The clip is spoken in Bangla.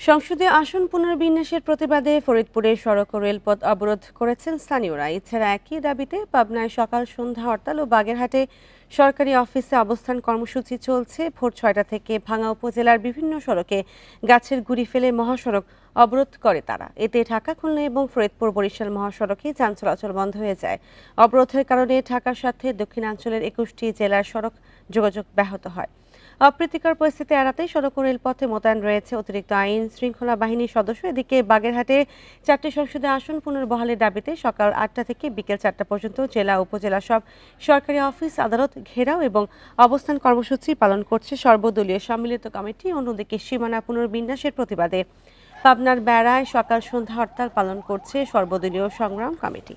সংসদে আসন পুনর্বিন্যাসের প্রতিবাদে ফরিদপুরে সড়ক ও রেলপথ অবরোধ করেছেন স্থানীয়রা। এছাড়া একই দাবিতে পাবনায় সকাল সন্ধ্যা হরতাল ও বাগেরহাটে সরকারি অফিসে অবস্থান কর্মসূচি চলছে। ভোর ছয়টা থেকে ভাঙা উপজেলার বিভিন্ন সড়কে গাছের গুড়ি ফেলে মহাসড়ক অবরোধ করে তারা। এতে ঢাকা, খুলনা এবং ফরিদপুর বরিশাল মহাসড়কে যান চলাচল বন্ধ হয়ে যায়। অবরোধের কারণে ঢাকার সাথে দক্ষিণাঞ্চলের একুশটি জেলার সড়ক যোগাযোগ ব্যাহত হয়। অপ্রীতিকর পরিস্থিতি এড়াতে সড়ক ও রেলপথে মোতায়েন রয়েছে অতিরিক্ত আইন শৃঙ্খলা বাহিনীর সদস্য। এদিকে বাগেরহাটে চারটি সংসদে আসন পুনর্বহালের দাবিতে সকাল আটটা থেকে বিকেল চারটা পর্যন্ত জেলা, উপজেলা সব সরকারি অফিস, আদালত, ঘেরাও এবং অবস্থান কর্মসূচি পালন করছে সর্বদলীয় সম্মিলিত কমিটি। অন্যদিকে সীমানা পুনর্বিন্যাসের প্রতিবাদে পাবনার বেড়ায় সকাল সন্ধ্যা হরতাল পালন করছে সর্বদলীয় সংগ্রাম কমিটি।